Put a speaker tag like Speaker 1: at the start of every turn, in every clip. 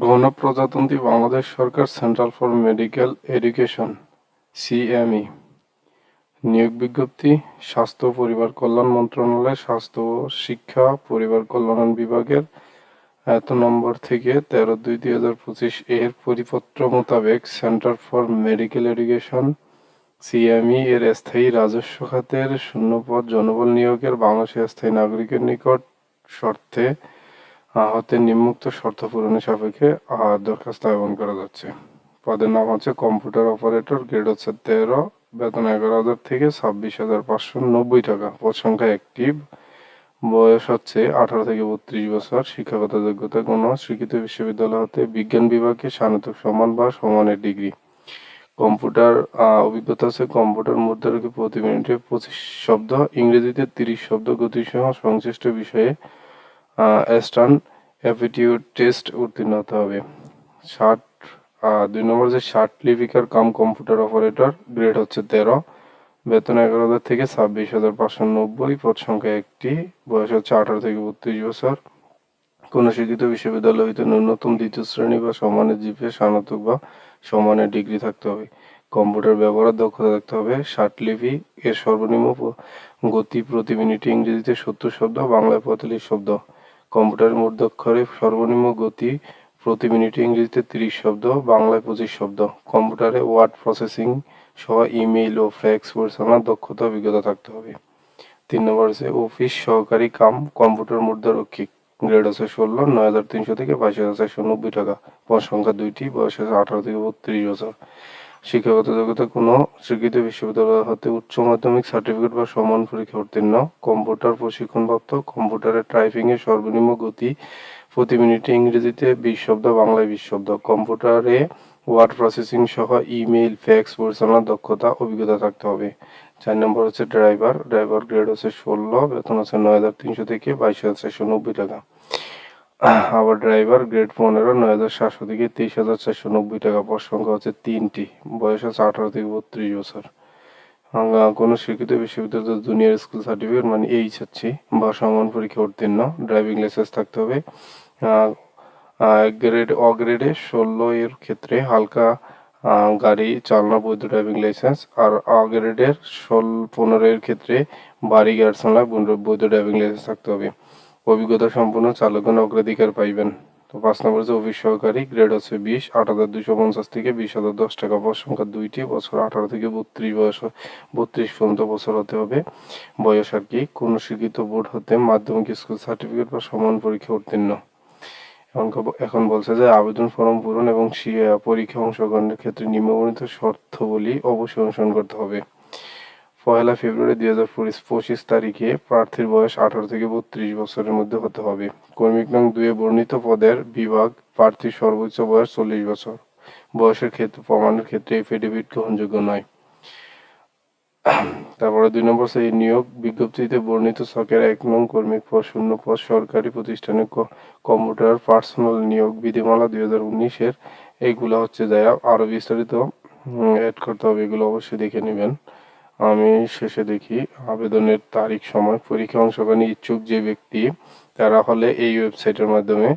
Speaker 1: গণপ্রজাতন্ত্রী বাংলাদেশ সরকার central for medical education CME নিয়োগ বিজ্ঞপ্তি, স্বাস্থ্য পরিবার কল্যাণ মন্ত্রণালয়, স্বাস্থ্য শিক্ষা পরিবার কল্যাণ বিভাগের, এত নম্বর থেকে তেরো দুই দুই হাজার পঁচিশ এর পরিপত্র মোতাবেক centre for medical education CME এর স্থায়ী রাজস্ব খাতের শূন্যপদ জনবল নিয়োগের বাংলাদেশের স্থায়ী নাগরিকের নিকট শর্তে হতে নিম্মুক্ত শর্ত পূরণের সাপেক্ষে দরখাস্ত আহ্বান করা যাচ্ছে। পদের নাম হচ্ছে কম্পিউটার অপারেটর, গ্রেড হচ্ছে তেরো, বেতন এগারো হাজার থেকে ছাব্বিশ হাজার পাঁচশো নব্বই টাকা। পদ সংখ্যা অ্যাক্টিভ বয়স হচ্ছে আঠারো থেকে বত্রিশ বছর, শিক্ষাগত যোগ্যতা কোনো, স্বীকৃত বিশ্ববিদ্যালয় হতে বিজ্ঞান বিভাগে স্নাতক সমান বা সমানের ডিগ্রি। কম্পিউটার অভিজ্ঞতা আছে কম্পিউটার মুদ্রাকে প্রতি মিনিটে পঁচিশ শব্দ, ইংরেজিতে তিরিশ শব্দ গতিসহ সংশ্লিষ্ট বিষয়ে স্টান অ্যাপিটিউড টেস্ট উত্তীর্ণ হতে হবে। ষাট দুই নম্বর যে ষাট লিপিকার কাম কম্পিউটার অপারেটর গ্রেড হচ্ছে তেরো। বেতন এগারো হাজার থেকে ছাব্বিশ হাজার পাঁচশো নব্বই, পদ সংখ্যা একটি। বয়স হচ্ছে আঠারো থেকে বত্রিশ বছর। কোন শিক্ষিত বিশ্ববিদ্যালয় হইতে ন্যূনতম দ্বিতীয় শ্রেণি বা সমানের জিপে স্নাতক বা সমানের ডিগ্রি থাকতে হবে। কম্পিউটার ব্যবহারের দক্ষতা থাকতে হবে। ষাট লিপি এর সর্বনিম্ন গতি প্রতি মিনিটে ইংরেজিতে সত্তর শব্দ, বাংলায় পঁয়তাল্লিশ শব্দ। কম্পিউটারের মূর্ধাক্ষরে সর্বনিম্ন গতি প্রতি মিনিটে ইংরেজিতে তিরিশ শব্দ, বাংলায় পঁচিশ শব্দ। কম্পিউটারে ওয়ার্ড প্রসেসিং সহ ইমেইল ও ফ্যাক্স পরিচালনার দক্ষতা, অভিজ্ঞতা থাকতে হবে। তিন নম্বর হচ্ছে অফিস সহকারী কাম, কম্পিউটার মুদ্রারক্ষিক গ্রেড আছে ষোলো, নয় হাজার তিনশো থেকে বাইশ হাজার চারশো নব্বই টাকা। পদ সংখ্যা দুইটি, বয়স আছে আঠারো থেকে বত্রিশ বছর। শিক্ষাগত যোগ্যতা কোনো স্বীকৃত বিশ্ববিদ্যালয় হতে উচ্চ মাধ্যমিক সার্টিফিকেট বা সমান পরীক্ষা উত্তীর্ণ। কম্পিউটার প্রশিক্ষণপ্রাপ্ত কম্পিউটারের টাইপিং এর সর্বনিম্ন গতি প্রতি মিনিটে ইংরেজিতে বিশ শব্দ, বাংলায় বিশ শব্দ। কম্পিউটারে ওয়ার্ড প্রসেসিং সহ ইমেইল, ফ্যাক্স, পরিচালনার দক্ষতা, অভিজ্ঞতা থাকতে হবে। চার নম্বর হচ্ছে ড্রাইভার। ড্রাইভার গ্রেড হচ্ছে ষোলো, বেতন হচ্ছে নয় হাজার তিনশো থেকে বাইশ হাজার চারশো নব্বই টাকা। আবার ড্রাইভার গ্রেড পনেরো নয় হাজার সাতশো থেকে তেইশ হাজার চারশো নব্বই টাকা। পর সংখ্যা হচ্ছে তিনটি। বয়স হচ্ছে আঠারো থেকে বত্রিশ বছর। কোনো স্বীকৃত বিশ্ববিদ্যালয়ের জুনিয়র স্কুল সার্টিফিকেট মানে এইচ হচ্ছে বা সমান পরীক্ষা উত্তীর্ণ। ড্রাইভিং লাইসেন্স থাকতে হবে। গ্রেড অগ্রেডে ষোলো এর ক্ষেত্রে হালকা গাড়ি চালনা বৈধ ড্রাইভিং লাইসেন্স আর অগ্রেডের ষোল, পনেরো এর ক্ষেত্রে বাড়ি গাড়ি চালনা বৈধ ড্রাইভিং লাইসেন্স থাকতে হবে। অভিজ্ঞতা সম্পন্ন চালকগণ অগ্রাধিকার পাইবেন। তো পাঁচ নম্বর হচ্ছে অফিস সহকারী, গ্রেড হচ্ছে বিশ, আট হাজার দুশো পঞ্চাশ থেকে বিশ হাজার দশ টাকা। পদ সংখ্যা দুইটি, বছর আঠারো থেকে বত্রিশ, বয়স বত্রিশ পর্যন্ত বছর হতে হবে। বয়স আর কি, কোনো শিক্ষিত বোর্ড হতে মাধ্যমিক স্কুল সার্টিফিকেট বা সমান পরীক্ষা উত্তীর্ণ। এখন এখন বলছে যে আবেদন ফর্ম পূরণ এবং পরীক্ষা অংশগ্রহণের ক্ষেত্রে নিম্নবর্ণিত শর্তাবলী অবশ্যই অনুসরণ করতে হবে। পয়লা ফেব্রুয়ারি দুই হাজার পঁচিশ তারিখে প্রার্থীর বয়স আঠারো থেকে বত্রিশ বছরের মধ্যে হতে হবে। কর্মিক নং দুয়ে বর্ণিত পদের বিভাগ প্রার্থীর সর্বোচ্চ বয়স চল্লিশ বছর। বয়সের ক্ষেত্রে, প্রমাণের ক্ষেত্রে এফিডেভিট গ্রহণযোগ্য নয়। তারপরে দুই নম্বর এই নিয়োগ বিজ্ঞপ্তিতে বর্ণিত ছকের এক নং কর্মিক পদ, শূন্য পদ সরকারি প্রতিষ্ঠানে কম্পিউটার পার্সোনাল নিয়োগ বিধিমালা দুই হাজার উনিশের। এইগুলো হচ্ছে যাই আরও বিস্তারিত অ্যাড করতে হবে, এগুলো অবশ্যই দেখে নেবেন। আমি শেষে দেখি আবেদনের তারিখ সময় পরীক্ষা অংশগ্রহণে ইচ্ছুক যে ব্যক্তি, তারা হলে এই ওয়েবসাইটের মাধ্যমে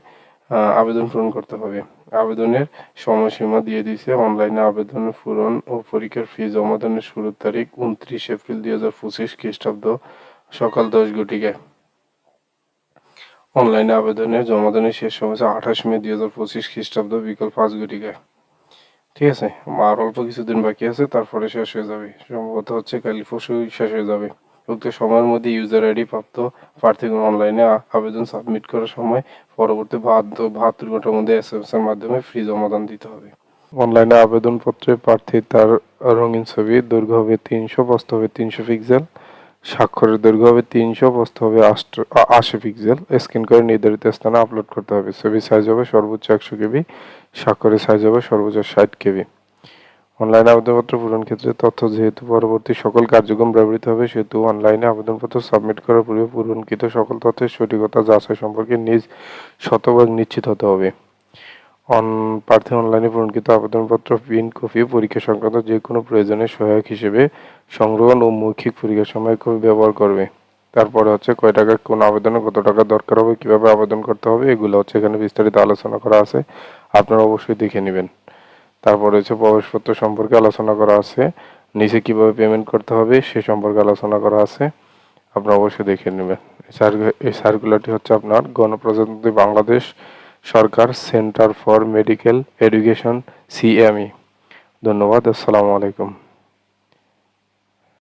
Speaker 1: আবেদন পূরণ করতে হবে। আবেদনের সময়সীমা দিয়ে দিয়েছে অনলাইনে আবেদন পূরণ ও পরীক্ষার ফি জমা দানের শুরুর তারিখ উনত্রিশ এপ্রিল দুই হাজার পঁচিশ খ্রিস্টাব্দ সকাল দশ ঘটিকায় অনলাইনে আবেদনের জমা দানের শেষ সময় আঠাশ মে দুই হাজার পঁচিশ খ্রিস্টাব্দ বিকাল পাঁচ ঘটিকায় ঠিক আছে, আর অল্প কিছুদিন বাকি আছে, তারপরে শেষ হয়ে যাবে। সম্ভবত হচ্ছে কাল পরশু শেষ হয়ে যাবে। উক্ত সময়ের মধ্যে ইউজার আইডি প্রাপ্ত প্রার্থীগণ অনলাইনে আবেদন সাবমিট করার সময় পরবর্তী বাহাত্তর বাহাত্তর ঘণ্টার মধ্যে এস এর মাধ্যমে ফ্রি জমাদান দিতে হবে। অনলাইনে আবেদনপত্রে প্রার্থী তার রঙিন ছবি, দৈর্ঘ্য হবে তিনশো প্রস্থ হবে তিনশো পিক্সেল স্বাক্ষরের দৈর্ঘ্য হবে তিনশো প্রস্থ হবে আশি পিক্সেল স্ক্যান করে নির্ধারিত স্থানে আপলোড করতে হবে। ছবি সাইজ হবে সর্বোচ্চ একশো কেবি, স্বাক্ষরের সাইজ হবে সর্বোচ্চ ষাট কেবি। অনলাইনে আবেদনপত্র পূরণ ক্ষেত্রে তথ্য যেহেতু পরবর্তী সকল কার্যক্রম ব্যবহৃত হবে, সেহেতু অনলাইনে আবেদনপত্র সাবমিট করার পূর্বে পূরণকৃত সকল তথ্যের সঠিকতা যাচাই সম্পর্কে নিজ শতভাগ নিশ্চিত হতে হবে। অন, প্রার্থী অনলাইনে পূরণকৃত আবেদনপত্র প্রিন্ট কপি পরীক্ষা সংক্রান্ত যে কোনো প্রয়োজনে সহায়ক হিসেবে সংগ্রহণ ও মৌখিক পরীক্ষার সময় কপি ব্যবহার করবে। তারপরে হচ্ছে কয় টাকা, কোন আবেদনে কত টাকা দরকার হবে, কীভাবে আবেদন করতে হবে, এগুলো হচ্ছে এখানে বিস্তারিত আলোচনা করা আছে। আপনারা অবশ্যই দেখে নেবেন। তারপরে হচ্ছে প্রবেশপত্র সম্পর্কে আলোচনা করা আছে, নিচে কীভাবে পেমেন্ট করতে হবে সে সম্পর্কে আলোচনা করা আছে। আপনারা অবশ্যই দেখে নেবেন। এই সার্কুলারটি হচ্ছে আপনার গণপ্রজাতন্ত্রী বাংলাদেশ সরকার centre for medical education CME. ধন্যবাদ আসসালামু আলাইকুম।